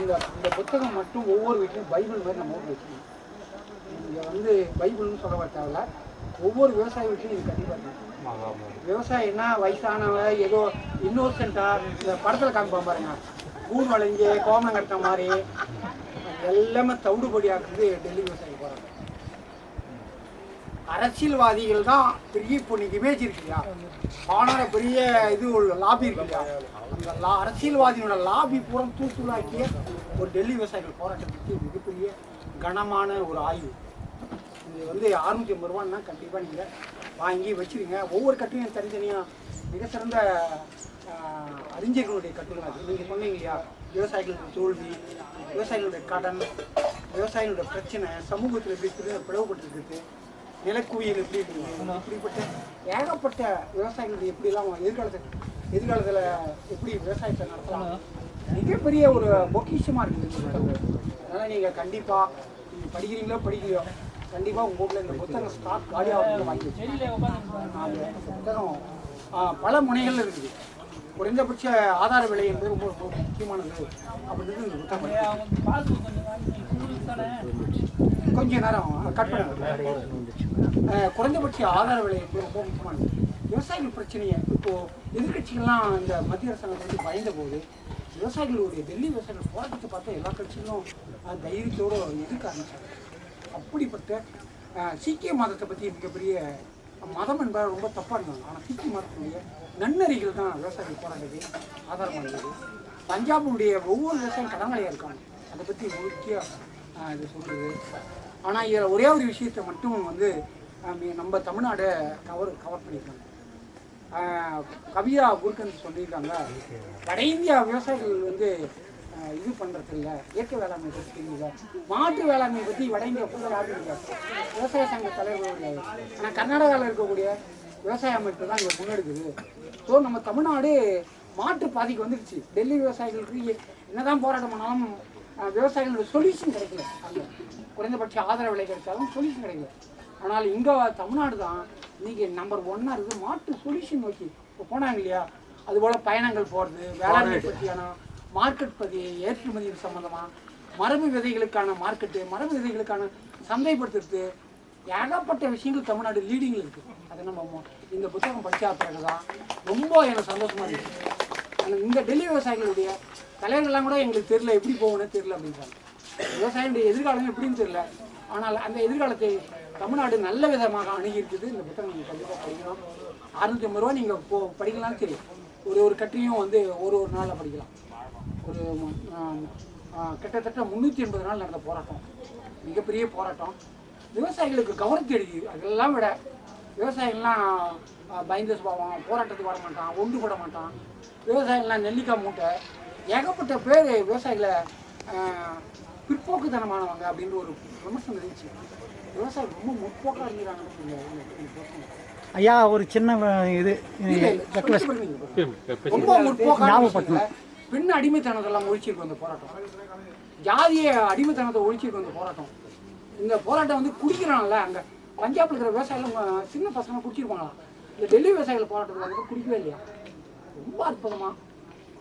இந்த இந்த புத்தகம் மட்டும் ஒவ்வொரு வீட்லையும் பைபிள் மாதிரி நம்ம ஊரில் வச்சுக்கணும். இங்கே வந்து பைபிள்னு சொல்ல தேவையில்ல. ஒவ்வொரு விவசாய வீட்லையும் இது கண்டிப்பாக இருக்கணும் விவசாயம்னா வயசானவங்க ஏதோ இன்னோசென்ட்டா இந்த படத்தில் காமிப்பான் பாருங்க. கூண் வளைஞ்சு கோமம் கட்ட மாதிரி எல்லாமே தவிடுபடி ஆக்குறது டெல்லி விவசாயம் அரசியல்வாதிகள் தான் பெரிய இப்போ நீங்கள் இமேஜ் இருக்கு இல்லையா பெரிய இது ஒரு லாபி இருக்கு அந்த லா அரசியல்வாதியோட லாபி பூரா தூத்துலாக்கிய ஒரு டெல்லி விவசாயிகள் போராட்டத்துக்கு மிகப்பெரிய கனமான ஒரு ஆய்வு. இது வந்து அறுநூத்தி ஐம்பது ரூபான்னா கண்டிப்பாக நீங்கள் வாங்கி வச்சிருங்க. ஒவ்வொரு கட்டுரையும் தனித்தனியாக மிக சிறந்த அறிஞர்களுடைய கட்டுரை அது. நீங்கள் சொன்னீங்க இல்லையா? விவசாயிகளுடைய தோல்வி விவசாயிகளுடைய கடன் விவசாயிகளுடைய பிரச்சனை சமூகத்தில் எப்படி பிளவுபட்டு இருக்குது நிலக்குயில் எப்படி இருக்குது இப்படிப்பட்ட ஏகப்பட்ட விவசாயிகளுடைய எப்படிலாம் எதிர்காலத்தில் எதிர்காலத்தில் எப்படி விவசாயத்தை நடத்தலாம்? மிகப்பெரிய ஒரு பொக்கிஷமாக இருக்குது அதனால் நீங்கள் கண்டிப்பாக நீங்கள் படிக்கிறீங்களோ படிக்கலையோ கண்டிப்பாக உங்கள் வீட்டில் இந்த புத்தகம் ஸ்டாக் காலியாக வாங்கி வச்சுக்கோங்க. புத்தகம் பல முனைகள் இருக்குது. குறைந்தபட்ச ஆதார விலை என்பது ரொம்ப ரொம்ப முக்கியமானது அப்படின்றது இந்த புத்தகம் கொஞ்ச நேரம் கட் பண்ணுங்க. குறைந்தபட்ச ஆதார விலை ரொம்ப முக்கியமானது விவசாயிகள் பிரச்சனையை இப்போ எதிர்க்கட்சிகள்லாம் இந்த மத்திய அரசாங்கம் வந்து பயந்த போது விவசாயிகளுடைய டெல்லி விவசாயிகள் போராட்டத்தை பார்த்தா எல்லா கட்சிகளும் தைரியத்தோடு எதிர்க்க ஆரம்பிச்சாங்க. அப்படிப்பட்ட சீக்கிய மதத்தை பற்றி மிகப்பெரிய மதம் என்பது ரொம்ப தப்பாக இருந்தாங்க ஆனால் சீக்கிய மதத்தினுடைய நன்னறிகள் தான் விவசாயிகள் போராட்டத்தை ஆதாரமானது பஞ்சாபுடைய ஒவ்வொரு விவசாயம் கடனாளியாக இருக்காங்க. அதை பற்றி முக்கிய இது சொல்கிறது ஆனால் இதில் ஒரே ஒரு விஷயத்தை மட்டும் வந்து நம்ம தமிழ்நாடை கவர் கவர் பண்ணியிருக்காங்க. கவியா குருக்கன் சொல்லியிருக்காங்க வட இந்தியா விவசாயிகள் வந்து இது பண்ணுறது இல்லை இயற்கை வேளாண்மை பற்றி தெரியல மாற்று வேளாண்மை பற்றி வட இந்தியா கூட யாரும் விவசாய சங்க தலைவர் கிடையாது ஆனால் கர்நாடகாவில் இருக்கக்கூடிய விவசாய அமைப்பு தான் இங்கே முன்னெடுக்குது. ஸோ நம்ம தமிழ்நாடு மாற்று பாதிக்கு வந்துருச்சு. டெல்லி விவசாயிகளுக்கு என்னதான் போராட்டம் பண்ணாலும் விவசாயிகளுடைய சொல்யூஷன் கிடைக்கல. அங்கே குறைந்தபட்ச ஆதரவு விலை கிடைச்சாலும் சொல்யூஷன் கிடைக்கல. ஆனால் இங்கே தமிழ்நாடு தான் நீங்கள் நம்பர் ஒன்னாக இருக்குது. மாற்று சொல்யூஷன் நோக்கி இப்போ போனாங்க இல்லையா? அதுபோல் பயணங்கள் போகிறது வேளாண்மை பற்றியான மார்க்கெட் பற்றி ஏற்றுமதி சம்மந்தமாக மரபு விதைகளுக்கான மார்க்கெட்டு மரபு விதைகளுக்கான சந்தைப்படுத்துறது ஏகப்பட்ட விஷயங்கள் தமிழ்நாடு லீடிங்கில் இருக்குது அதை நம்ம இந்த புத்தகம் படித்தா பிறகு தான் ரொம்ப எனக்கு சந்தோஷமாக இருக்குது ஆனால் இந்த டெல்லி விவசாயிகளுடைய தலைவர்கள்லாம் கூட எங்களுக்கு தெரியல எப்படி போகணும்னு தெரியல அப்படின்றாங்க. விவசாயிகளுடைய எதிர்காலம் எப்படின்னு தெரியல. ஆனால் அந்த எதிர்காலத்தை தமிழ்நாடு நல்ல விதமாக அணுகியிருக்குது. இந்த புத்தகம் நீங்கள் கண்டிப்பாக படிக்கலாம். அறுநூத்தி ஐம்பது ரூபா நீங்கள் போ படிக்கலாம். சரி. ஒரு ஒரு கட்டியும் வந்து ஒரு ஒரு நாளில் படிக்கலாம். ஒரு கிட்டத்தட்ட முந்நூற்றி எண்பது நாள் நடந்த போராட்டம். மிகப்பெரிய போராட்டம். விவசாயிகளுக்கு கவனத்தை எழுதி அதெல்லாம் விட விவசாயிகள்லாம் ஆ, பயந்த சுபாவம் போராட்டத்துக்கு வர மாட்டான் ஒன்று போட மாட்டான். விவசாயிகள்லாம் நெல்லிக்காய் மூட்டை. ஏகப்பட்ட பேர் விவசாயிகளை பிற்போக்குத்தனமானவங்க அப்படின்ற ஒரு விமர்சனம் இருந்துச்சு. ஐயா ஒரு சின்ன இது ரொம்ப முற்போக்கான பெண் அடிமைத்தனத்தெல்லாம் ஒழிச்சிருக்கு அந்த போராட்டம். ஜாதிய அடிமைத்தனத்தை ஒழிச்சிருக்கு அந்த போராட்டம். இந்த போராட்டம் வந்து குடிக்கிறாங்கல்ல அங்க. பஞ்சாப்ல இருக்கிற விவசாயிகள் சின்ன பசங்க குடிச்சிருப்பாங்களா? இந்த டெல்லி விவசாயிகள் போராட்டத்தில் வந்து குடிக்கவே இல்லையா? ரொம்ப அற்புதமா.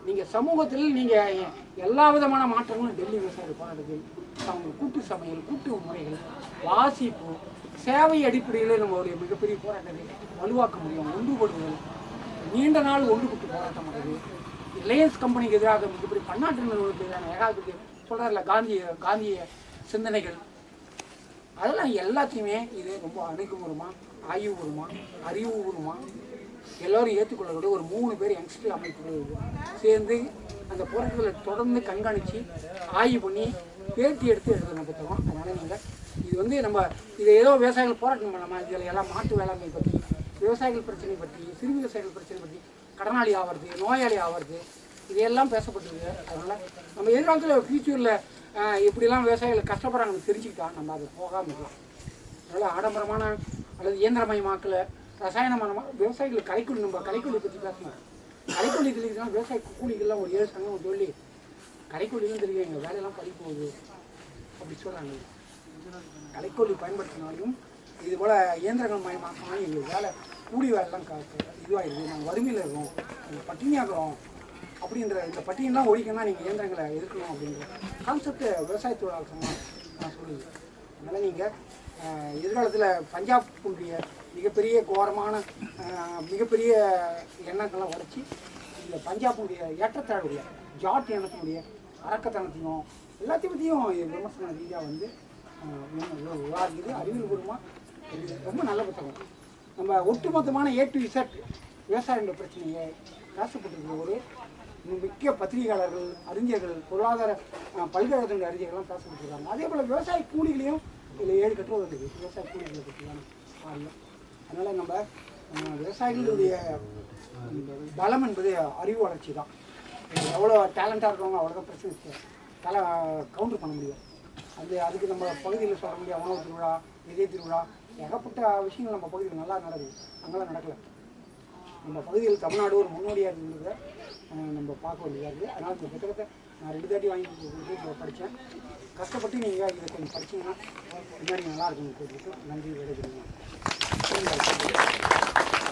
நீங்கள் சமூகத்தில் நீங்கள் எல்லா விதமான மாற்றங்களும் டெல்லி விவசாயிகள் போராட்டத்தில் அவங்க கூட்டு சமையல் கூட்டு முறைகள் வாசிப்பு சேவை அடிப்படையில் நம்மளுடைய மிகப்பெரிய போராட்டத்தை வலுவாக்க முடியும் ஒன்றுபடுதல் நீண்ட நாள் ஒன்றுபட்டு போராட்டம் பண்ணுறது ரிலையன்ஸ் கம்பெனிக்கு எதிராக மிகப்பெரிய பன்னாட்டு நிறுவனத்துக்கு எதிரான ஏகாதிபத்திய சொல்கிறார்ல காந்திய காந்திய சிந்தனைகள். அதெல்லாம் எல்லாத்தையுமே இது ரொம்ப அணுகுபூர்வமாக ஆய்வுபூர்வமாக அறிவுபூர்வமாக எல்லோரும் ஏற்றுக்கொள்ளக்கூடிய ஒரு மூணு பேர் யங்ஸ்டர் அமைப்புகள் சேர்ந்து அந்த போராட்டத்தில் தொடர்ந்து கண்காணித்து ஆய்வு பண்ணி பேட்டி எடுத்து எழுதுன புத்தகம் அதனால் நீங்கள் இது வந்து நம்ம இதை ஏதோ விவசாயிகள் போராட்டம் பண்ணலாமா? இதில் எல்லாம் மாட்டு வேளாண்மை பற்றி விவசாயிகள் பிரச்சனை பற்றி சிறு விவசாயிகள் பிரச்சனை பற்றி கடனாளி ஆகிறது நோயாளி ஆகிறது இதையெல்லாம் பேசப்பட்டிருக்கு. அதனால் நம்ம எதிர்காலத்தில் ஃப்யூச்சரில் எப்படிலாம் விவசாயிகள் கஷ்டப்படுறாங்கன்னு தெரிஞ்சுக்கிட்டா நம்ம அதை போகாமல் இருக்கலாம். அதனால் ஆடம்பரமான அல்லது இயந்திரமயமாக்கலை ரசாயனமான விவசாயிகள் கலைக்கூலி நம்ம கலைக்கூலி பற்றி பேசணும். கலைக்கூலி தெரியுதுன்னா விவசாய கூலிகள்லாம் ஒரு ஏழு சங்கம் சொல்லி கலைக்கூலிகளும் தெரியும் எங்கள் வேலையெல்லாம் பறி போகுது அப்படி சொல்கிறாங்க கலைக்கூலி பயன்படுத்தினாலும் இது போல் இயந்திரங்கள் மயமாக்கினாலும் எங்கள் வேலை கூலி வேலைலாம் க இதுவாகிடுது நாங்கள் வறுமையில் இருக்கோம். நாங்கள் பட்டினியாகிறோம் அப்படின்ற இந்த பட்டியெல்லாம் ஒழிக்கணும்னா நீங்கள் இயந்திரங்களை எதிர்க்கணும் அப்படின்ற கான்செப்ட் விவசாய தொழிலாளர் நான் சொல்லுது. அதனால் நீங்கள் எதிர்காலத்தில் பஞ்சாப் மிகப்பெரிய கோரமான மிகப்பெரிய எண்ணங்கள்லாம் உடைச்சி இந்த பஞ்சாபுடைய ஏற்றத்தாழ்வுடைய ஜாட் எண்ணத்தினுடைய அரக்கத்தனத்தையும் எல்லாத்தையும் பற்றியும் விமர்சன ரீதியாக வந்து விவாதிக்குது. அறிவியல் பூர்வமாக ரொம்ப நல்ல புத்தகம். நம்ம ஒட்டுமொத்தமான ஏ டு இசட் விவசாயிகள பிரச்சனையை பேசப்பட்டிருக்கிற ஒரு முக்கிய பத்திரிகையாளர்கள் அறிஞர்கள் பொருளாதார அஹ், பல்கலைக்கழகத்தினுடைய அறிஞர்கள்லாம் பேசப்பட்டிருக்காங்க. அதே போல் விவசாய கூலிகளையும் இல்லை ஏழு கட்டுரை இருக்குது விவசாய கூலிகளை பற்றியான பாருங்கள் அதனால் நம்ம விவசாயிகளுடைய பலம் என்பது அறிவு வளர்ச்சி தான். எவ்வளோ டேலண்டாக இருக்கவங்க அவ்வளோதான் பிரச்சனை தலை கவுண்டர் பண்ண முடியும் அது அதுக்கு நம்ம பகுதியில் சொல்ல முடியாது உணவு திருவிழா இதய திருவிழா ஏகப்பட்ட விஷயங்கள் நம்ம பகுதியில் நல்லா நடக்குது. அங்கெல்லாம் நடக்கலை. நம்ம பகுதியில் தமிழ்நாடு ஒரு முன்னோடியாக இருந்ததை நம்ம பார்க்க வேண்டியதாக இருக்குது. அதனால் இந்த புத்தகத்தை நான் ரெண்டு தாட்டி வாங்கி வீட்டில் படித்தேன். கஷ்டப்பட்டு நீங்கள் இதை கொஞ்சம் படிச்சீங்கன்னா பின்னாடி நல்லா இருக்கும்னு நன்றி விடைபெறுங்க